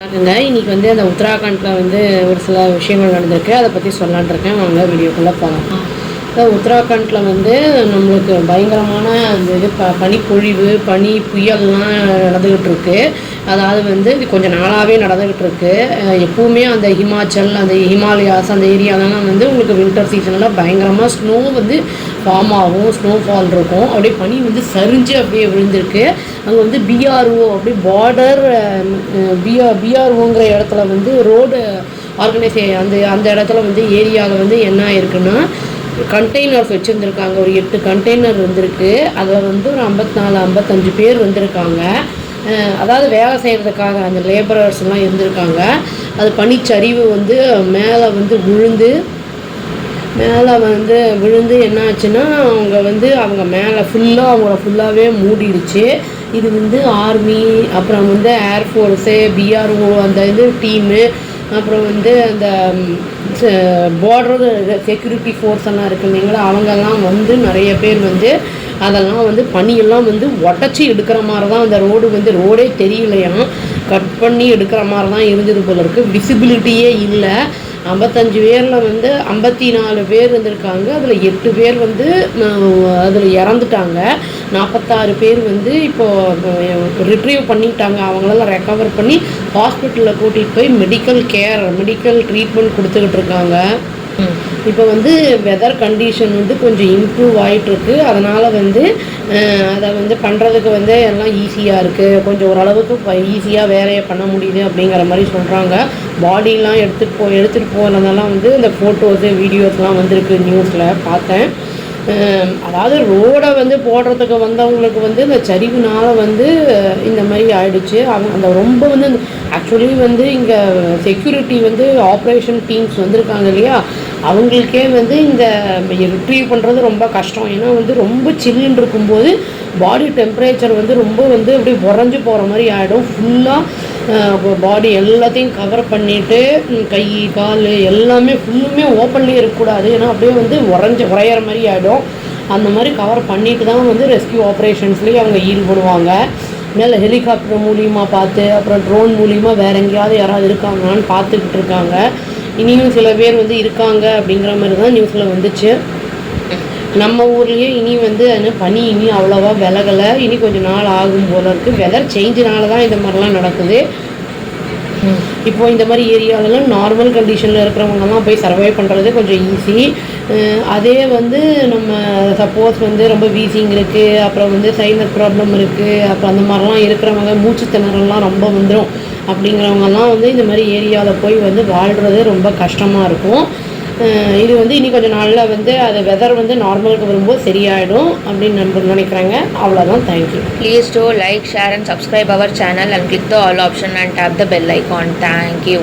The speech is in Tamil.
வணக்கங்க இன்னைக்கு வந்து அந்த உத்தராகண்டில் வந்து ஒரு சில விஷயங்கள் நடந்திருக்கு. அதை பற்றி சொல்லலான் இருக்கேன். வாங்க வீடியோக்குள்ளே போகலாம் இப்போ உத்தராகண்டில் வந்து நம்மளுக்கு பயங்கரமான அந்த இது ப பனிப்பொழிவு பனி புயல்லாம் நடந்துக்கிட்டு இருக்கு அதாவது வந்து கொஞ்சம் நாளாகவே நடந்துக்கிட்டு இருக்கு எப்பவுமே அந்த ஹிமாச்சல் அந்த ஹிமாலயாஸ் அந்த ஏரியாலலாம் வந்து உங்களுக்கு வின்டர் சீசனில் பயங்கரமாக ஸ்னோ வந்து ஃபார்ம் ஆகும் ஸ்னோஃபால் இருக்கும். அப்படியே பனி வந்து சரிஞ்சு அப்படியே விழுந்திருக்கு. அங்கே வந்து பிஆர்ஓ அப்படியே பார்டர் பிஆர் பிஆர்ஓங்கிற இடத்துல வந்து ரோடு ஆர்கனைசே அந்த அந்த இடத்துல வந்து ஏரியாவில் வந்து என்ன ஆயிருக்குன்னா கண்டெய்னர்ஸ் வச்சுருந்துருக்காங்க. ஒரு எட்டு கண்டெய்னர் வந்திருக்கு அதில் வந்து ஒரு ஐம்பத்தி நாலு ஐம்பத்தஞ்சு பேர் வந்திருக்காங்க அதாவது வேலை செய்கிறதுக்காக அந்த லேபரர்ஸ்லாம் இருந்திருக்காங்க. அது பனிச்சரிவு வந்து மேலே வந்து விழுந்து மேலே வந்து விழுந்து என்ன ஆச்சுன்னா அவங்க வந்து அவங்க மேலே ஃபுல்லாக அவங்கள ஃபுல்லாகவே மூடிடுச்சு. இது வந்து ஆர்மி அப்புறம் வந்து ஏர்ஃபோர்ஸு பிஆர்ஓ அந்த இது டீமு அப்புறம் வந்து அந்த பார்டர் செக்யூரிட்டி ஃபோர்ஸ் எல்லாம் இருக்கு இல்லைங்களா அவங்கெல்லாம் வந்து நிறைய பேர் வந்து அதெல்லாம் வந்து பனியெல்லாம் வந்து உடச்சி எடுக்கிற மாதிரி தான் அந்த ரோடு வந்து ரோடே தெரியலையாம். கட் பண்ணி எடுக்கிற மாதிரி தான் இருந்தது போல இருக்குது விசிபிலிட்டியே இல்லை. ஐம்பத்தஞ்சு பேரில் வந்து ஐம்பத்தி நாலு பேர் இருந்திருக்காங்க. அதில் எட்டு பேர் வந்து அதில் இறந்துட்டாங்க. நாற்பத்தாறு பேர் வந்து இப்போது ரிட்ரீவ் பண்ணிட்டாங்க. அவங்களெல்லாம் ரெக்கவர் பண்ணி ஹாஸ்பிட்டலில் கூட்டிகிட்டு போய் மெடிக்கல் கேர் மெடிக்கல் ட்ரீட்மெண்ட் கொடுத்துக்கிட்டு இருக்காங்க. இப்போ வந்து வெதர் கண்டிஷன் வந்து கொஞ்சம் இம்ப்ரூவ் ஆகிட்டுருக்கு அதனால் வந்து அதை வந்து பண்ணுறதுக்கு வந்து எல்லாம் ஈஸியாக இருக்குது கொஞ்சம் ஓரளவுக்கு ஈஸியாக வேலையை பண்ண முடியுது அப்படிங்கிற மாதிரி சொல்கிறாங்க பாடிலாம் எடுத்துகிட்டு போ எடுத்துகிட்டு போகிறதெல்லாம் வந்து இந்த ஃபோட்டோஸு வீடியோஸ்லாம் வந்திருக்கு நியூஸில் பார்த்தேன். அதாவது ரோடை வந்து போடுறதுக்கு வந்தவங்களுக்கு வந்து இந்த சரிவுனால் வந்து இந்த மாதிரி ஆயிடுச்சு. அவங்க அந்த ரொம்ப வந்து ஆக்சுவலி வந்து இங்கே செக்யூரிட்டி வந்து ஆப்ரேஷன் டீம்ஸ் வந்திருக்காங்க இல்லையா? அவங்களுக்கே வந்து இந்த ரிட்ரீவ் பண்ணுறது ரொம்ப கஷ்டம். ஏன்னா வந்து ரொம்ப சில்லுன்னு இருக்கும்போது பாடி டெம்பரேச்சர் வந்து ரொம்ப வந்து அப்படியே உறைஞ்சு போகிற மாதிரி ஆகிடும் ஃபுல்லாக பாடி எல்லாத்தையும் கவர் பண்ணிவிட்டு கை கால் எல்லாமே ஃபுல்லுமே ஓப்பன்லேயே இருக்கக்கூடாது. ஏன்னா அப்படியே வந்து உறைஞ்ச உறையிற மாதிரி ஆகிடும் அந்த மாதிரி கவர் பண்ணிட்டு தான் வந்து ரெஸ்கியூ ஆப்ரேஷன்ஸ்லேயே அவங்க ஈடுபடுவாங்க மேலே ஹெலிகாப்டர் மூலியமாக பார்த்து அப்புறம் ட்ரோன் மூலியமாக வேற எங்கேயாவது யாராவது இருக்காங்களான்னு பார்த்துக்கிட்டு இருக்காங்க. இனியும் சில பேர் வந்து இருக்காங்க அப்படிங்கிற மாதிரி தான் நியூஸில் வந்துச்சு. நம்ம ஊர்லேயே இனி வந்து அது பனி இனி அவ்வளோவா விலகலை. இனி கொஞ்சம் நாள் ஆகும் போல இருக்குது வெதர் சேஞ்சினால தான் இந்த மாதிரிலாம் நடக்குது. இப்போ இந்த மாதிரி ஏரியாலலாம் நார்மல் கண்டிஷனில் இருக்கிறவங்கலாம் போய் சர்வை பண்ணுறது கொஞ்சம் ஈஸி அதே வந்து நம்ம சப்போஸ் வந்து ரொம்ப வீசிங் இருக்குது அப்புறம் வந்து சைனஸ் ப்ராப்ளம் இருக்குது அப்புறம் அந்த மாதிரிலாம் இருக்கிறவங்க மூச்சு திணறல்லாம் ரொம்ப வந்துடும் அப்படிங்கிறவங்கலாம் வந்து இந்த மாதிரி ஏரியாவில் போய் வந்து வாழ்கிறது ரொம்ப கஷ்டமாக இருக்கும். இது வந்து இனி கொஞ்சம் நாளில் வந்து அது வெதர் வந்து நார்மலுக்கு வரும்போது சரியாயிடும் அப்படின்னு நண்பர் நினைக்கிறாங்க. அவ்வளோதான் thank you please do like share and subscribe our channel and click the all option and tap the bell icon. Thank you.